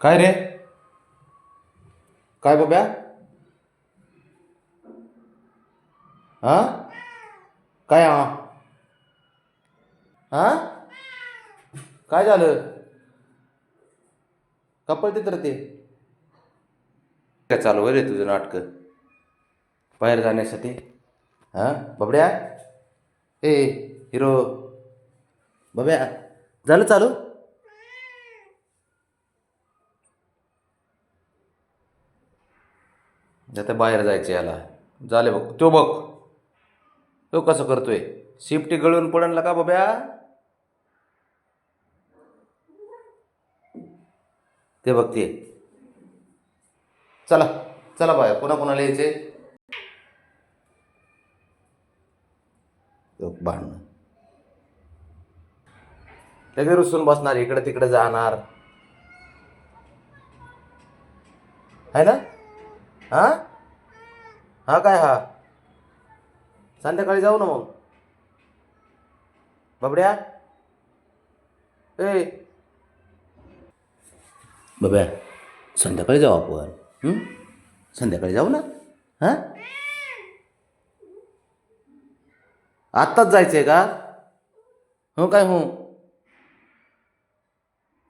काय रे? काय बाब्या? हा? काय हा? हा? काय झालं? कपल तर ते. काय चालू आहे रे तुझं नाटकं? बाहेर जाण्यासाठी? हां? बबड्या? ए हिरो. बब्या झालं चालू? आता बाहेर जायचं याला. झाले बघ तो बघ. तो कसं करतोय? शिफ्टी गळून पडणला का बाब्या? ते बघते चला चला बाया कोणा कोणाला यायचे भांडण भांडणं. लगेच रुसून बसणार इकडे तिकडे जाणार. आहे ना? हा? हा काय हा? संध्याकाळी जाऊ ना मग. बबड्या? ए. बब्या संध्याकाळी जाऊ आपण. संध्याकाळी जाऊ ना? हां? आत्ताच जायचं आहे का? हो काय हो?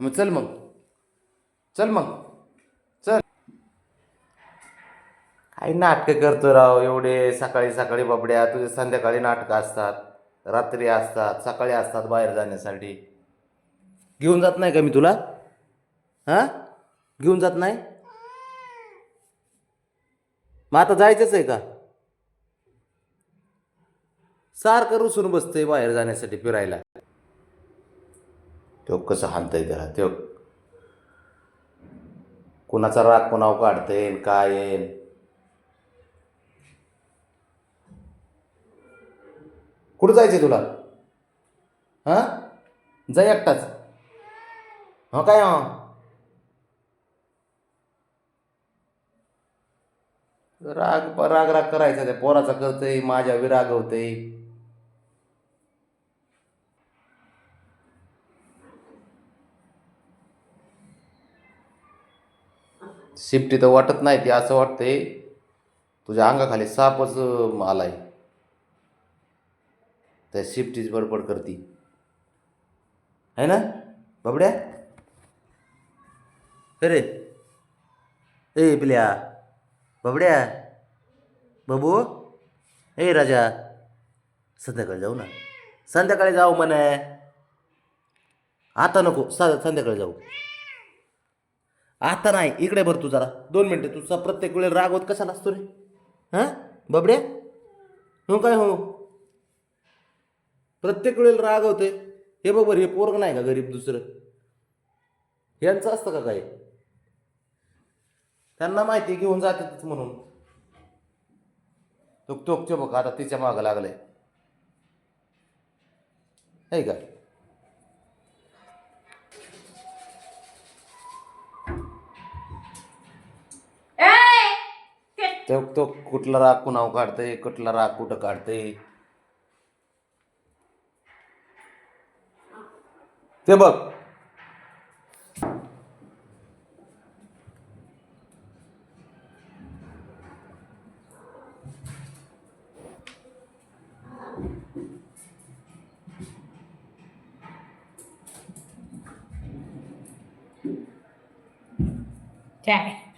मग चल मग. चल मग चल आई नाटकं करतो राव एवढे सकाळी सकाळी बाबड्या तुझे संध्याकाळी नाटकं असतात रात्री असतात सकाळी असतात बाहेर जाण्यासाठी. घेऊन जात नाही का मी तुला? हां? घेऊन जात नाही? मग आता जायचंच आहे का? सारखं रुसून बसतंय बाहेर जाण्यासाठी फिरायला. तो कसं हाणतंय त्याला? तो कुणाचा राग पुणाव काढता येईल काय येईल कुठं जायचंय तुला? हां? जा एकटाच. हो काय हा? राग राग राग करायचा त्या पोराचा करतंय माझ्या विराग होतंय. शिफ्टी तर वाटत नाही ती असं वाटतंय. तुझ्या अंगाखाली सापच आलाय. त्या शिफ्टीच बडबड करती. है ना? बाबड्या? अरे. ए पिल्या. बाबड्या. बाबू. ए राजा. संध्याकाळी जाऊ ना. संध्याकाळी जाऊ म्हणे. आता नको. स संध्याकाळी जाऊ. आता नाही. इकडे भर तू जरा. दोन मिनटं. तुझा प्रत्येक वेळेला राग होत कशाला असतो रे? हां? बाबड्या? हो काय हो? प्रत्येक वेळेला राग होते हे बघ बरं हे पोरग नाही का गरीब दुसरं? यांचं असतं का काय त्यांना माहिती घेऊन जातातच म्हणून. तो तो तो बघ आता तिच्या मागं लागलाय. आहे का? तो तो कुठला राग कुणाव काढतंय कुठला राग कुठं काढतंय? ते बघ काय